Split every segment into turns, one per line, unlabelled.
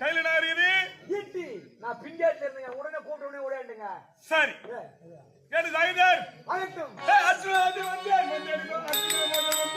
கையில் என்ன இருக்குது?
ஈட்டி நான் பிஞ்சாட்டு இருந்தேங்க. உடனே கூப்பிட்ட உடனே ஓடியாண்டுங்க
சரி. ஜாகிரதையார்
ஆகட்டும்
ஏய், அர்ஜுனா, அது வந்தேன்,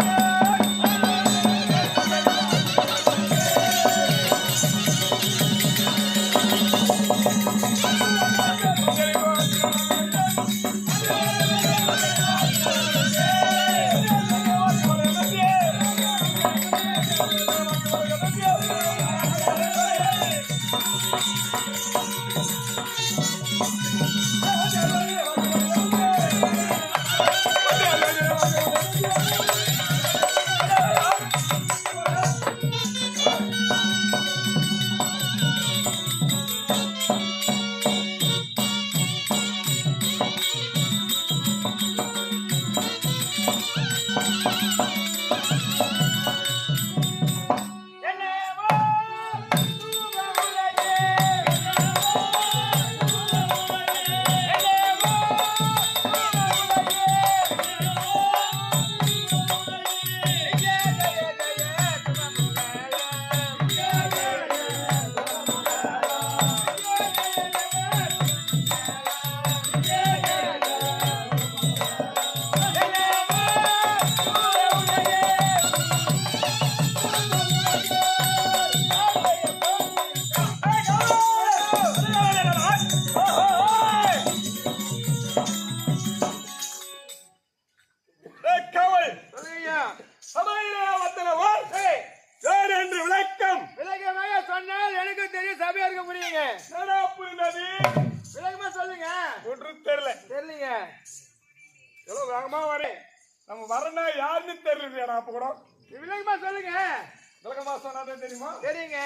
சொன்னாதான் தெரியுமா?
தெரியுங்க.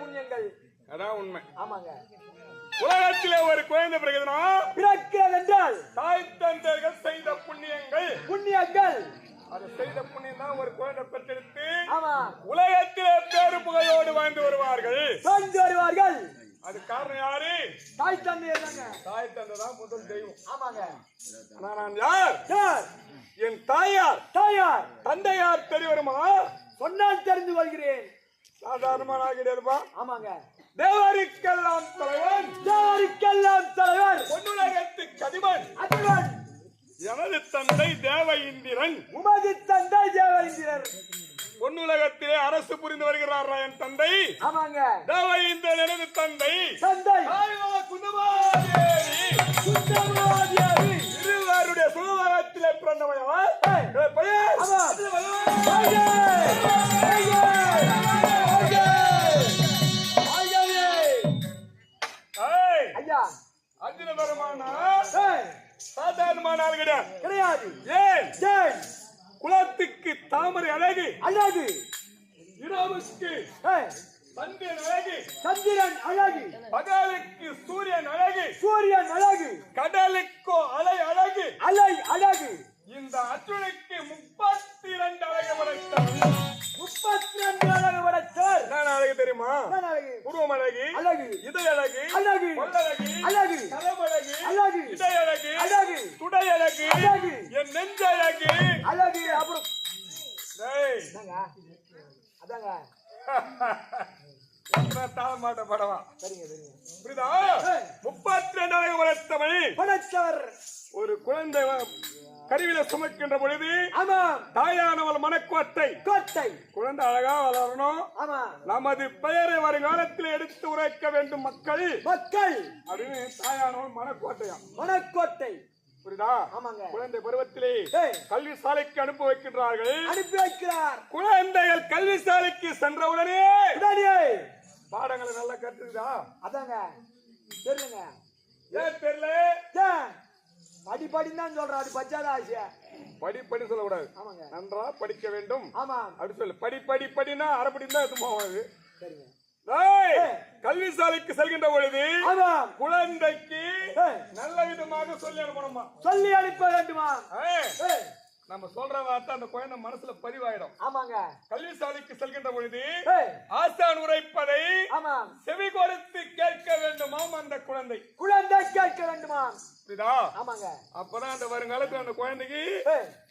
புண்ணியங்கள். அதான் உண்மை.
ஆமாங்க.
உலகத்திலே ஒரு குழந்தை பிறகுதுன்னா
பிறக்கிறது என்றால்
தாய் தந்தைகள் செய்த புண்ணியங்கள்.
புண்ணியங்கள்.
அது செய்த புண்ணியம் தான் ஒரு குழந்தை பெற்றெடுத்து
ஆமா.
உலகத்திலே பேரு புகையோடு வாழ்ந்து வருவார்கள்.
வாழ்ந்து வருவார்கள்.
அது காரணம் யாரு?
தாய் தாங்க.
தாய் தந்தை தான் முதல் தெய்வம்.
ஆமாங்க.
நான் யார்?
யார்?
என் தாயார்.
தாயார்.
தந்தையார் தெரிய வருமா
சொன்னால் தெரிந்து கொள்கிறேன்.
சாதாரணமான கிடையாதுப்பா
ஆமாங்க.
தேவருக்கெல்லாம் தலைவன்.
யாருக்கெல்லாம் தலைவர்.
பொன்னுலகத்து கதிபன்
அதிபன்
எனது தந்தை தேவ இந்திரன்.
உமது தந்தை தேவேந்திரர்
பொன்னுலகத்திலே அரசு புரிந்து வருகிறாரா என் தந்தை?
ஆமாங்க.
தேவ இந்திரன் எனது தந்தை.
தந்தை.
குந்தமாதேவி.
சுத்தமாதியாரி
இருவருடைய சுகவாகத்திலே பிறந்தவையா
ஏய்,
அர்ஜுன பெருமானா
ஏய்,
சாதாரணமான ஆள் கிடையாது.
கிடையாது
ஏன்
ஏன்
குலத்துக்கு தாமரை அழகு.
அழகு.
இரவுக்கு சந்திரன் அழகு.
சந்திரன் அழகு.
பகலுக்கு சூரியன் அழகு.
சூரியன் அழகு.
கடலுக்கோ அலை அழகு.
அலை அழகு.
இந்த அர்ஜுனுக்கு முப்பத்தி இரண்டு அழகு படைத்தான்
அழகு
அழகு தெரியுமா?
அழகு?
உருவம் அழகு
அழகு.
இதய அழகு
அழகு.
கொள்ளழகு
அழகு.
களமழகு
அழகு
இதய அழகு
அழகு.
துடை அழகு
அழகு.
என் நெஞ்ச அழகு.
அழகு. அப்புறம். அதாங்க.
தாளமாட்ட படவா
சரிங்க சரிங்க.
புரியுதா. முப்பத்தி ரெண்டு அழகு வளர்த்தவள்
படைத்தவர்.
ஒரு குழந்தை கருவில சுமக்கின்ற பொழுது
ஆமாம்.
தாயானவள் மனக்கோட்டை.
கோட்டை.
குழந்தை அழகா வளரணும்.
ஆமா
நமது பெயரை வருங்காலத்தில் எடுத்து உரைக்க வேண்டும் மக்கள்.
மக்கள்.
அப்படின்னு தாயானவள் மனக்கோட்டையா
மணக்கோட்டை
புரியுதா?
ஆமாங்க.
குழந்தை பருவத்திலே கல்வி சாலைக்கு அனுப்பி வைக்கின்றார்கள்.
அனுப்பி வைக்கிறார்.
குழந்தைகள் கல்வி சாலைக்கு சென்றவுடனே
உடனே
பாடங்களை நல்லா கற்றுக்குதா
அதாங்க. தெரியுங்க
ஏன் தெரியல?
ஏன் படி படின்னு தான் சொல்றேன் அது பச்சாத ஆசையா?
படி படி சொல்லக்கூடாது.
ஆமாங்க.
நன்றா படிக்க வேண்டும்.
ஆமா.
அப்படி சொல்லு. படி படி படினா அரைப்படி தான் எதுவும்
சரிங்க.
கல்வி சாலைக்கு செல்கின்ற பொழுது குழந்தைக்கு நல்ல விதமாக சொல்லி அனுப்பணுமா?
சொல்லி அனுப்ப வேண்டுமா?
நம்ம சொல்ற வார்த்தை அந்த குழந்தை மனசுல பதிவாயிடும்.
ஆமாங்க.
கல்வி சாலைக்கு செல்கின்ற பொழுது ஆசான் உரைப்பதை செவி கொடுத்து கேட்க வேண்டுமாம் அந்த குழந்தை.
குழந்தை கேட்க வேண்டுமா?
புரியுதா?
ஆமாங்க.
அப்பதான் அந்த வருங்காலத்துல அந்த குழந்தைக்கு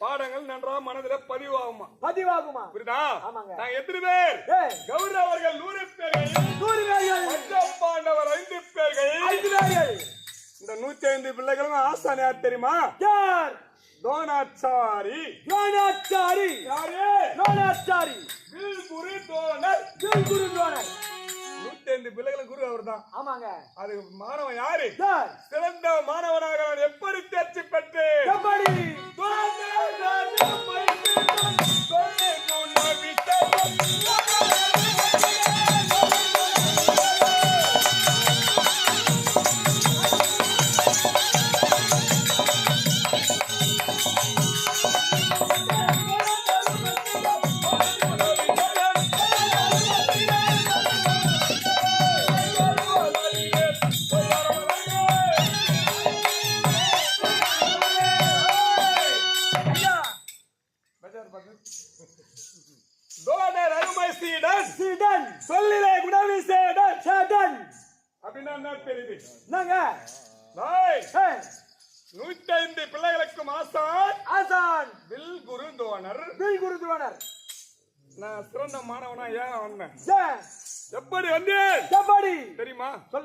பாடங்கள் நன்றா மனதில பதிவாகுமா?
பதிவாகுமா?
புரியுதா?
ஆமாங்க.
நாங்க எத்தனை பேர்? கௌரவர்கள் நூறு பேர்கள்
நூறு பேர்கள்.
பஞ்சபாண்டவர் ஐந்து பேர்கள்.
ஐந்து பேர்கள்.
இந்த நூத்தி ஐந்து பிள்ளைகளும் ஆசான் யார் தெரியுமா
யார்
தோனாச்சாரி
யோனாச்சாரி
யாரு
யோனாச்சாரி
வில் குரு தோணர்
குரு துரோணர்
நூத்தி ஐந்து பிள்ளைகளும் குரு அவர்தான்
ஆமாங்க
அது மாணவன் யாரு சிறந்த மாணவனாக நான் எப்படி தேர்ச்சி பெற்று
எப்படி ஐயா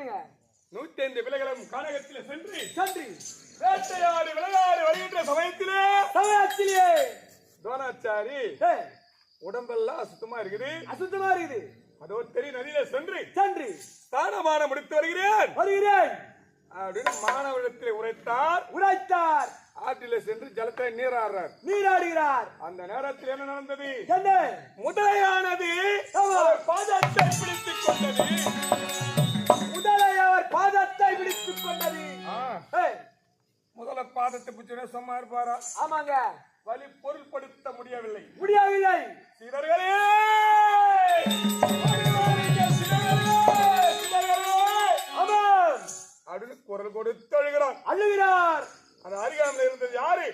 சொல்லுங்க.
நூத்தி ஐந்து பிள்ளைகளும் கானகத்தில் சென்று
சன்றி.
வேட்டையாடி விளையாடி வருகின்ற சமயத்திலே
சமயத்திலே. ஏய்,
உடம்பெல்லாம் சுத்தமா இருக்குது.
அசுத்தமா இருக்குது.
அதோ தெரிய நதியில சென்று
சன்றி.
ஸ்தானமானம் முடித்து வருகிறேன்.
வருகிறேன்.
அப்படின்னு மாணவரிடத்தில் உரைத்தார்.
உரைத்தார்.
ஆற்றில சென்று ஜலத்தை நீராடுறார்.
நீராடுகிறார்.
அந்த நேரத்தில் என்ன நடந்தது?
என்ன?
முதலையானது பாதத்தை பிடித்துக் கொண்டது.
முதலை அவர் பாதத்தை பிடித்துக் கொண்டது.
முதல்ல பாதத்தை பிடிச்சோட சும்மா இருப்பாரா?
ஆமாங்க.
வலி பொருள்படுத்த முடியவில்லை.
முடியவில்லை.
சிறர்களே அப்படின்னு குரல் கொடுத்து அழுகிறான்
அழுகிறார்.
அந்த அருகாமையில் இருந்தது யாரு?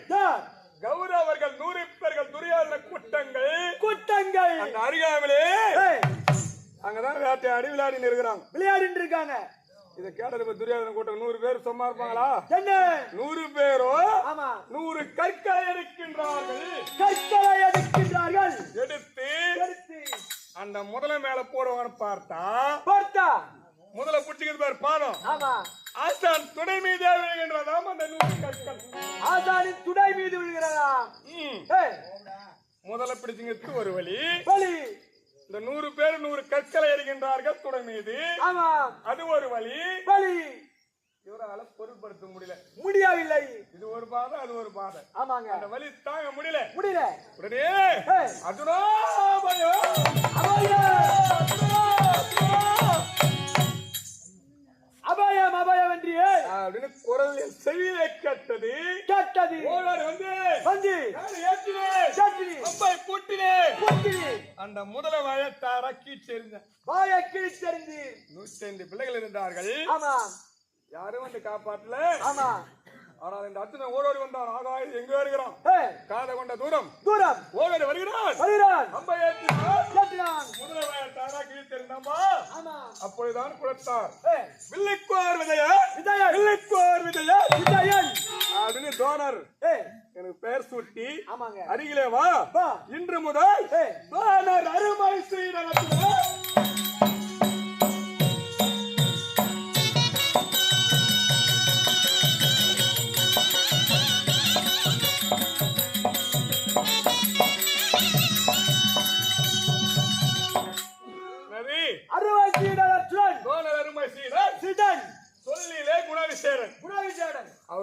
கௌரவர்கள் நூறு பேர்கள் துரியாதன கூட்டங்கள்.
கூட்டங்கள்.
அந்த அருகாமையிலே
ஏய்,
அங்கதான் வேட்டையாடி விளையாடி இருக்கிறாங்க.
விளையாடிட்டு இருக்காங்க.
இதை கேட்டது துரியாதன கூட்டம். நூறு பேர் சும்மா இருப்பாங்களா?
என்ன?
நூறு பேரோ?
ஆமா.
நூறு கற்களை எடுக்கின்றார்கள்.
கற்களை எடுக்கின்றார்கள்.
எடுத்து அந்த முதலை மேல போடுவான்னு பார்த்தா
பார்த்தா?
முதல்ல பிடிச்சிக்கிறது பேர் பாதம்.
ஆமா.
ஆசான் துணை மீதே விழுகின்றதாம் அந்த நூறு கற்கள்.
ஆசானின் துடை மீது விழுகிறதா
ம்.
ஏய்,
முதல்ல பிடிச்சிங்கிறது ஒரு வழி
பலி
இந்த நூறு பேர் நூறு கற்களை எறிகின்றார்கள் துணை மீது
ஆமா.
அது ஒரு வழி.
பலி
இவரால பொருட்படுத்த முடியல.
முடியவில்லை.
இது ஒரு பாதை அது ஒரு பாதை.
ஆமாங்க.
அந்த வழி தாங்க முடியல.
முடியல.
உடனே அதுனா அப்படின்னு குரல் செவியிலே கேட்டது.
கேட்டது.
ஓடார் வந்து
வந்து
யார் ஏற்றினேன்.
சற்று
அம்பை பூட்டினே
பூட்டி
அந்த முதல வயத்தார கீச்செறிந்த
வாயை கிழித்தெறிந்து
நூற்றி ஐந்து பிள்ளைகள் இருந்தார்கள்.
ஆமா.
யாரும் வந்து காப்பாற்றல.
ஆமா.
ஆனால் இந்த அர்ஜுனன் ஓடோடி வந்தான். ஆகாய எங்க வருகிறான்? காத கொண்ட தூரம்.
தூரம்.
ஓடோடி வருகிறான்.
வருகிறான்.
அம்பை ஏற்றினார் அப்பொழுதுதான் குளத்தார்
ஏய்,
வில்லிக்கோர் விதையா
விஜயன்.
வில்லிக்கோர் விதையா
விஜயன்.
அப்படின்னு
ஏய்
எனக்கு பெயர் சூட்டி
ஆமாங்க.
அருகிலே வா. இன்று முதல் தோணர் அருமை ஸ்ரீரங்கத்திலே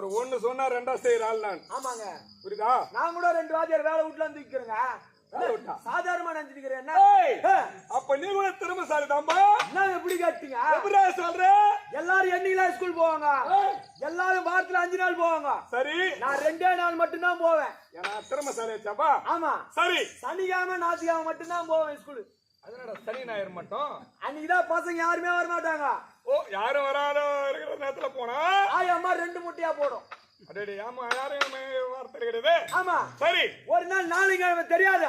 அவர் ஒண்ணு சொன்னா ரெண்டா செய்யற ஆள் நான்.
ஆமாங்க.
புரியுதா?
நான் கூட ரெண்டு வாத்தியார் வேலை வீட்டுல
விட்டா?
சாதாரணமா நினைச்சிருக்கிறேன்
அப்ப நீ கூட திறமைசாலி தாம்பா
என்ன எப்படி கேட்டீங்க?
எப்படா சொல்ற?
எல்லாரும் என்னைக்கு ஸ்கூல் போவாங்க? எல்லாரும் வாரத்துல அஞ்சு நாள் போவாங்க.
சரி.
நான் ரெண்டே நாள் மட்டும்தான் போவேன்.
ஏன்னா திறமைசாலி ஆச்சாப்பா
ஆமா.
சரி.
சனிக்கிழமை ஞாயிற்றுக்கிழமை மட்டும்தான் போவேன் ஸ்கூலு
அதனடா சனி ஞாயிறு மட்டும்?
அன்னைக்குதான் பசங்க யாருமே வர மாட்டாங்க
ஓ யாரும் வராத இருக்கிற நேரத்துல போனா?
ஆய் அம்மா ரெண்டு முட்டையா போடும்.
அடேடி ஆமா யாரும் வார்த்தை கிடையாது
ஆமா.
சரி.
ஒரு நாள் நாளைக்கிழமை தெரியாத?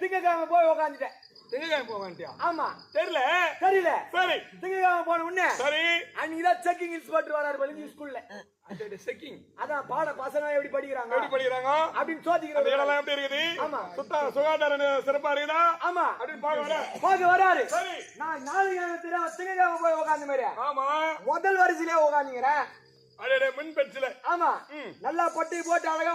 திங்கக்கிழமை போய் உக்காந்துட்டேன்.
திங்கட்கிழமை போக வேண்டியா?
ஆமா.
தெரியல.
தெரியல.
சரி.
திங்கக்கிழமை போன உடனே
சரி.
அன்னைக்குதான் செக்கிங் இன்ஸ்பெக்டர் வராரு பழனி ஸ்கூல்ல
செக்கிங்
அதான் பாட பசங்க எப்படி படிக்கிறாங்க?
எப்படி படிக்கிறாங்க?
அப்படின்னு
அந்த
சோதிக்கிறது
இடம்லாம் எப்படி இருக்குது?
ஆமா.
சுத்தா சுகாதார சிறப்பா இருக்குதா?
ஆமா.
அப்படின்னு பார்க்க வர.
பார்க்க வராரு.
சரி.
நான் நாளைக்கிழமை தெரியாம திங்கக்கிழமை போய் உக்காந்த மாதிரி
ஆமா.
முதல் வரிசையிலே உக்காந்துங்கிறேன்
அடேடே மின்
ஆமா. நல்லா பட்டி போட்டு அழகா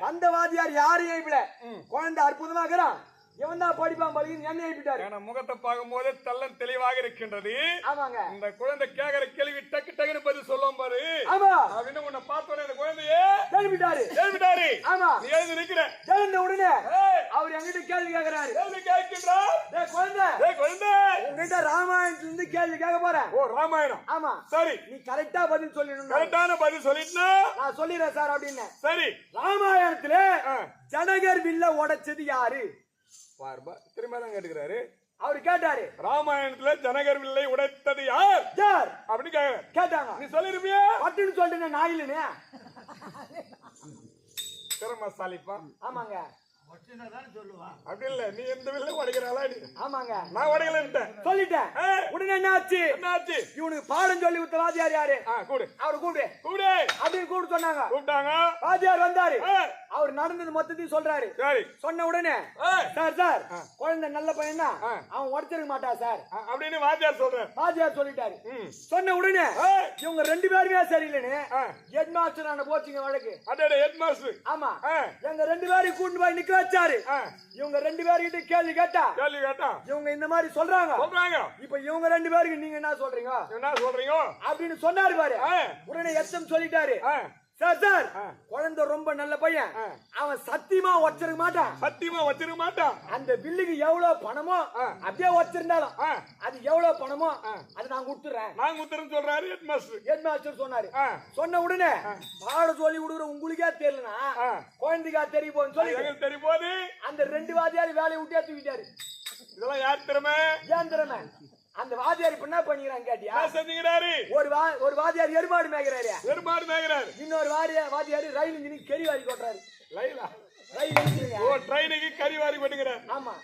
அந்த வாத்தியார் யாரையும் எழுப்பல
ம்.
குழந்தை அற்புதமா இருக்கிறான். இவன் தான் படிப்பான் பழகின்னு என்ன எழுப்பிட்டாரு
என முகத்தை பார்க்கும் போது தள்ளன் தெளிவாக இருக்கின்றது.
ஆமாங்க.
இந்த குழந்தை கேக்குற கேள்வி டக்கு டக்குன்னு பதில் சொல்லும் பாரு.
ஆமா.
அப்படின்னு உன்னை பார்த்தோன்னே இந்த குழந்தையே
எழுப்பிட்டாரு.
எழுதிட்டாரு
ஆமா.
நீ எழுதி நிக்கிற
எழுந்த உடனே அவர் என்கிட்ட கேள்வி கேக்குறாரு.
எழுதி கேட்கின்றார்.
டேய் குழந்தை.
ஏய் குழந்தை.
உங்ககிட்ட ராமாயணத்துல இருந்து கேள்வி கேட்க போறேன்.
ஓ ராமாயணம்.
ஆமா.
சரி.
நீ கரெக்டா பதில் சொல்லிடணும்
கரெக்டான பதில் சொல்லிட்டுனா?
நான் சொல்லிடுறேன் சார் அப்படின்னு.
சரி.
ராமாயணத்துல. ஜனகர் வில்ல உடைச்சது யாரு?
பார்பா திரும்ப தான் கேட்டுக்கிறாரு.
அவர் கேட்டாரு.
ராமாயணத்துல ஜனகர் வில்லை உடைத்தது யார்?
யார்?
அப்படின்னு
கேட்டாங்க.
நீ சொல்லிருப்பியா?
பட்டுன்னு சொல்லிட்டு நான் இல்லைன்னு
திறமசாலிப்பா
ஆமாங்க.
அப்படி இல்ல நீ எந்த வில்ல உடைக்கிறாளா நீ?
ஆமாங்க.
நான் உடைக்கலன்ட்டேன்.
சொல்லிட்டேன். உடனே என்ன ஆச்சு
என்னாச்சு?
இவனுக்கு பாடம் சொல்லி கொடுத்த வாத்தியார் யாரு?
ஆ கூடு
அவரை கூப்பிடு.
கூடு
அப்படின்னு கூப்பிட்டு சொன்னாங்க.
கூப்பிட்டாங்க.
வாத்தியார் வந்தாரு. அவர் நடந்தது மொத்தத்தையும் சொல்றாரு.
சரி.
சொன்ன உடனே சார் சார் குழந்தை நல்ல பையன். அவன் உடச்சிருக்க மாட்டா சார்.
அப்படின்னு வாத்தியார் சொல்றேன்
வாத்தியார் சொல்லிட்டாரு. சொன்ன உடனே இவங்க ரெண்டு பேருமே சரியில்லைன்னு. ஹெட் மாஸ்டர் ஆன போச்சுங்க வழக்கு.
அடடே ஹெட் மாஸ்டர்
ஆமா எங்க ரெண்டு பேரையும் கூட்டு போய் நிக்க வச்சாரு
ஆ,
இவங்க ரெண்டு பேர்கிட்ட கேள்வி கேட்டா?
கேள்வி கேட்டா?
இவங்க இந்த மாதிரி சொல்றாங்க.
சொல்றாங்க.
இப்ப இவங்க ரெண்டு பேருக்கு நீங்க என்ன சொல்றீங்க?
என்ன சொல்றீங்க?
அப்படின்னு சொன்னாரு பாரு. உடனே எச்சம் சொல்லிட்டாரு. Sir sir. குழந்தை ரொம்ப நல்ல பையன். அவன் சத்தியமா வச்சிருக்க மாட்டான்.
சத்தியமா வச்சிருக்க மாட்டான்.
அந்த பில்லுக்கு எவ்வளவு பணமோ. அப்படியே வச்சிருந்தாலும் அது எவ்வளவு பணமோ. அது நான் கொடுத்துறேன்
நாங்க உத்தரம் சொல்றாரு ஹெட் மாஸ்டர்
ஹெட் மாஸ்டர் சொன்னாரு சொன்ன உடனே பாட சொல்லி கொடுக்குற உங்களுக்கே தெரியலனா. குழந்தைக்கா தெரிய போகுன்னு சொல்லி
தெரியும் போது
அந்த ரெண்டு வாத்தியார் வேலையை விட்டே தூக்கிட்டாரு.
இதெல்லாம் யார் திறமை?
ஏன் திறமை? அந்த வாத்தியார் இப்ப என்ன பண்ணிக்கிறாங்க கேட்டியா?
செஞ்சுக்கிறாரு?
ஒரு வா ஒரு வாத்தியார் எருமாடு மேய்க்கிறாரு
பெருமாடு மேய்கிறாரு.
இன்னொரு வாரியா வாத்தியார் ரயில் இன்ஜினுக்கு கெரி வாரி கொட்டுறாரு ரயில்?
ஓ ட்ரெயினுக்கு கறி வாரி பண்ணுகிறார்
ஆமா.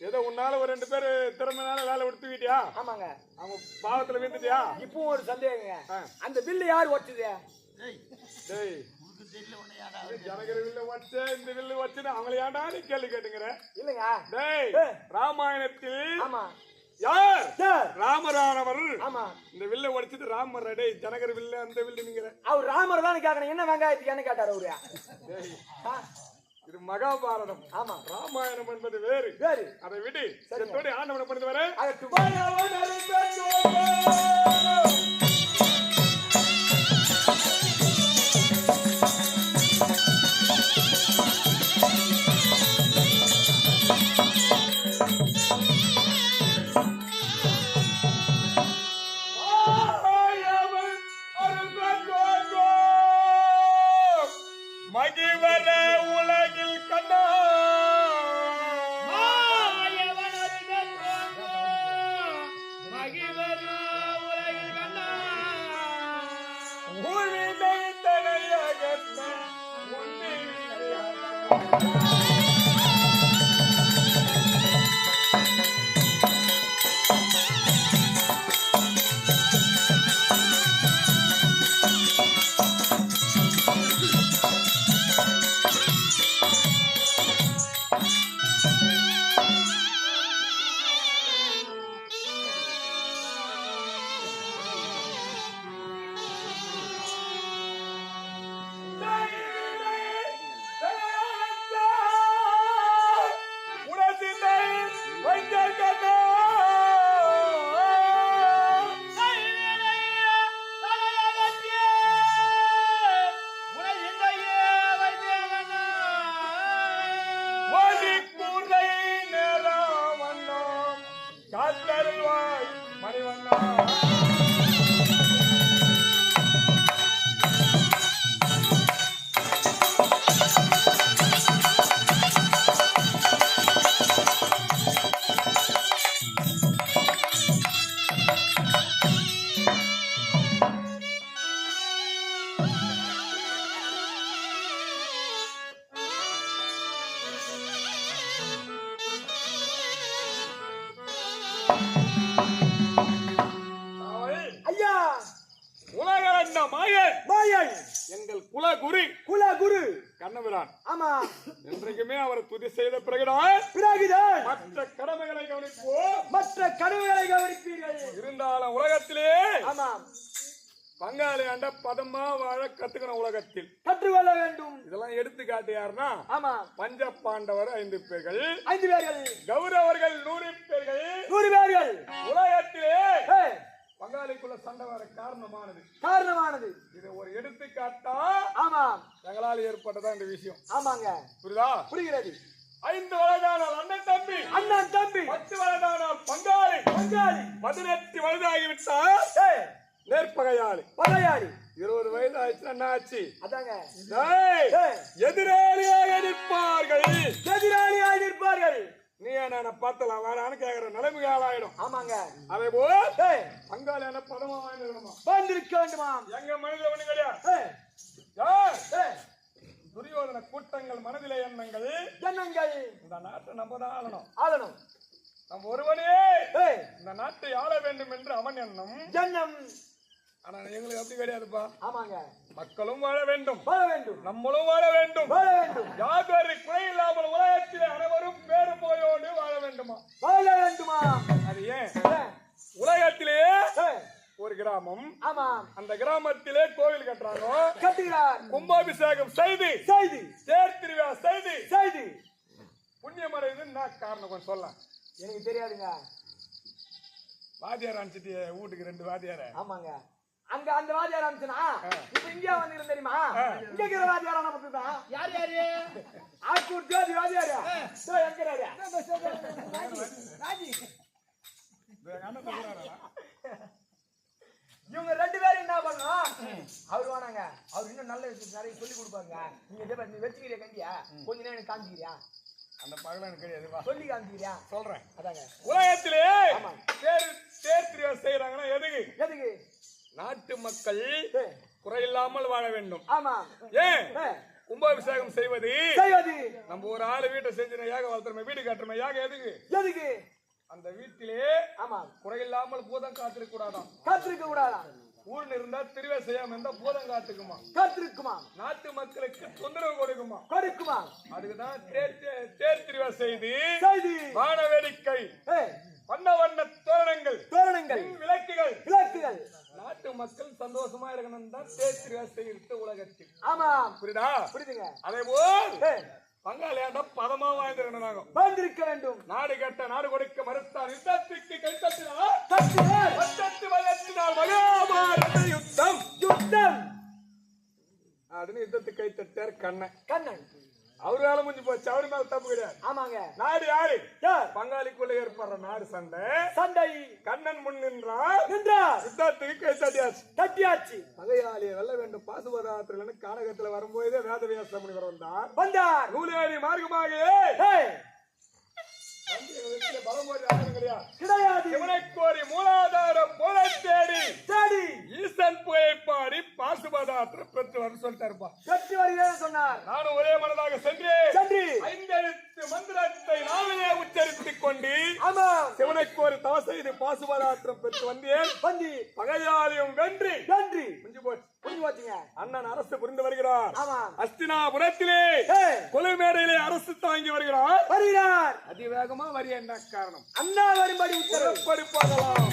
ஏதோ உன்னால ஒரு ரெண்டு பேர் திறமைனால வேலை விடுத்துக்கிட்டியா
ஆமாங்க.
அவங்க பாவத்துல விழுந்துட்டியா?
இப்பவும் ஒரு சந்தேகங்க. அந்த பில்லு யார் ஒட்டுது
டேய். வில்லு வில்லு அவங்கள ஏன்டா நீ கேள்வி கேட்டுங்கிற
இல்லங்க.
ராமாயணத்தில்
ஆமா.
யார்? ராமரானவர்
ஆமா.
இந்த வில்ல உடைச்சிட்டு ராமர் டேய் ஜனகர் வில்லு அந்த வில்லு நீங்கிற
அவர் ராமர் தான் கேட்கணும் என்ன வெங்காயத்துக்கு கேட்டாரு அவரு?
இது மகாபாரதம்.
ஆமா.
ராமாயணம் என்பது வேறு.
வேறு.
அதை விடு. இதோட ஆண்டவனை பண்ணிட்டு வர துதி செய்த பிறகுதான்.
பிறகுதான்
மற்ற கடமைகளை கவனிப்போம்
மற்ற கனவுகளை கவனிப்பீர்கள்.
இருந்தாலும் உலகத்திலே
ஆமா
பங்காளி ஆண்ட பதமா வாழ கத்துக்கணும் உலகத்தில்.
கற்றுக்கொள்ள வேண்டும்.
இதெல்லாம் எடுத்துக்காட்டு யாருன்னா
ஆமா
பஞ்ச பாண்டவர் ஐந்து பேர்கள்.
ஐந்து பேர்கள்.
கௌரவர்கள் நூறு பேர்கள்.
நூறு பேர்கள்.
உலகத்திலே பங்காளிக்குள்ள சண்டை வர காரணமானது.
காரணமானது.
இது ஒரு எடுத்துக்காட்டா
ஆமா.
எங்களால் ஏற்பட்டதா இந்த விஷயம்.
ஆமாங்க.
புரியுதா?
புரிகிறது.
ஐந்து வயதானால் அண்ணன் தம்பி.
அண்ணன் தம்பி.
பத்து வயதானால் பங்காளி.
பங்காளி.
பதினெட்டு வயதாகிவிட்டால்
ஏய்,
நேர்ப்பகையாளி
பகையாளி.
இருபது வயது ஆயிடுச்சுன்னா என்ன ஆச்சு?
அதாங்க.
எதிராளியாக நிற்பார்கள்.
எதிராளியாய் நிற்பார்கள்.
நீ என்ன பார்த்தலாம்? வேணான்னு கேக்குற நிலைமைக்கு ஆளாயிடும்.
ஆமாங்க.
அதே போல்
ஏய்,
பங்காளியான பதமா வாங்கிடணுமா
வந்திருக்க வேண்டுமாம்.
எங்க மனித ஒண்ணு கிடையாது துரியோதன கூட்டங்கள் மனதிலே எண்ணங்கள்.
ஜனங்கள்
இந்த நாட்டை நம்ம தான் ஆளணும்.
ஆளணும்.
நம்ம ஒருவனே. இந்த நாட்டை ஆள வேண்டும் என்று அவன் எண்ணம்.
ஜன்னம்
ஆனா எங்களுக்கு அப்படி கிடையாதுப்பா.
ஆமாங்க.
மக்களும் வாழ வேண்டும்.
வாழ வேண்டும்.
நம்மளும் வாழ வேண்டும்.
வாழ வேண்டும்.
யாதொரு குறை இல்லாமல் உலகத்திலே அனைவரும் பேரு போயோடு வாழ வேண்டுமா?
வாழ வேண்டுமா?
அது ஏன்? உலகத்திலே ஒரு கிராமம்.
ஆமாம்
அந்த கிராமத்திலே கோவில் கட்டுறாங்க.
கட்டுகிறார்.
கும்பாபிஷேகம் செய்து.
செய்தி.
தேர் திருவிழா செய்து.
செய்தி.
புண்ணியம் அடையுதுன்னு நான் காரணம் கொஞ்சம் சொல்லலாம்
எனக்கு தெரியாதுங்க.
வாத்தியார் அனுப்பிச்சிட்டு வீட்டுக்கு ரெண்டு வாத்தியார.
ஆமாங்க. அங்க அந்த வாத்தியார் ஆரம்பிச்சுனா இப்ப இங்கே வந்து தெரியுமா? இங்க இருக்கிற வாத்தியார் தான் யார் யாரு? ஆக்கூர் ஜோதி வாத்தியார். எங்கிறாரு ராஜி. இவங்க ரெண்டு பேரும் என்ன பண்ணோம் அவர் வேணாங்க அவர் இன்னும் நல்ல விஷயம் நிறைய சொல்லி கொடுப்பாங்க நீங்க நீ வச்சுக்கிறியா கண்டியா? கொஞ்ச நேரம் எனக்கு காமிக்கிறியா?
அந்த பகல எனக்கு கிடையாது
சொல்லி காமிக்கிறியா?
சொல்றேன்.
அதாங்க.
உலகத்திலே. தேர் தேர் செய்யறாங்கன்னா எதுக்கு?
எதுக்கு?
நாட்டு மக்கள் குறையில்லாமல் வாழ வேண்டும்.
ஆமா.
ஏன் கும்பாபிஷேகம் செய்வது.
செய்வது.
நம்ம ஒரு ஆளு வீட்டை செஞ்சு யாக வளர்த்துறோமே வீடு கட்டுறோமே யாக எதுக்கு?
எதுக்கு?
அந்த வீட்டிலே
ஆமா.
குறையில்லாமல் பூதம் காத்திருக்க கூடாதாம்.
காத்திருக்க கூடாதா?
ஊர்ல இருந்தா திருவே செய்யாம இருந்தா பூதம் காத்துக்குமா?
காத்திருக்குமா?
நாட்டு மக்களுக்கு தொந்தரவு கொடுக்குமா?
கொடுக்குமா?
அதுக்குதான் தேர் தே- தேர் திருவிழா செய்து. வான வேடிக்கை வண்ண வண்ண தோரணங்கள்.
தோரணங்கள்.
விளக்குகள்
விளக்குகள்.
நாட்டு மக்கள் சந்தோஷமா இருக்கணும் தான் செய்கிறது உலகத்தில்.
ஆமா.
புரியுதா?
புரியுதுங்க.
அதே போல்
ஏய்,
பங்காளியாண்ட பதமா வாழ்ந்துருக்கணும் நாங்க.
வாழ்ந்திருக்க வேண்டும்.
நாடு கட்ட நாடு கொடுக்க மறுத்தார் கைத்தட்டினார்
கட்டுகிறார்.
பத்தத்து வளர்த்தினார் மகாபாரத யுத்தம்.
யுத்தம்.
அப்படின்னு யுத்தத்துக்கு கைத்தட்டார் கண்ணன்.
கண்ணன்.
அவரு வேலை முடிஞ்சு போச்சு. அவரு மேல தப்பு கிடையாது.
ஆமாங்க.
நாடு யாரு? பங்காளிக்குள்ள ஏற்படுற நாடு சண்டை.
சண்டை.
கண்ணன் முன் நின்றார்.
நின்றார்.
யுத்தத்துக்கு கைத்தட்டியாச்சு
தட்டியாச்சு.
பகையாளியை வெல்ல வேண்டும். பாசுபதாத்திரன்னு கானகத்துல வரும்போதே வேதவியாச முனிவர் வந்தார்.
வந்தார்.
நூலேணி மார்க்கமாக
ஏய்,
வந்து எங்க வீட்டுல பலம் போட்டு ஆடுறது கிடையாது. இவனை கோரி மூலாதாரம் போல தேடி.
தேடி.
ஈசன் புகழை பாடி பாசுபதாத்திரம் பெற்று வர சொல்லிட்டாருப்பா.
பெற்று வருகிறேன் சொன்னார்.
நானும் ஒரே மனதாக சென்றேன்.
சென்று.
மந்திரத்தை நாவிலே உச்சரித்துக் கொண்டு
ஆமா
சிவனுக்கு ஒரு தவ செய்து பாசுபதாத்திரம் பெற்று வந்தேன்.
பந்தி
பகையாலையும் வென்று.
நன்றி
முடிஞ்சு போச்சு. அண்ணன் அரசு புரிந்து வருகிறார்.
ஆமா.
அஸ்தினாபுரத்திலே கொலுமேடையிலே அரசு தாங்கி வருகிறார்.
வருகிறார்.
அதிவேகமா வரி என்ன காரணம்?
அண்ணா வரும்படி உத்தரவு.
புறப்படி போகலாம்.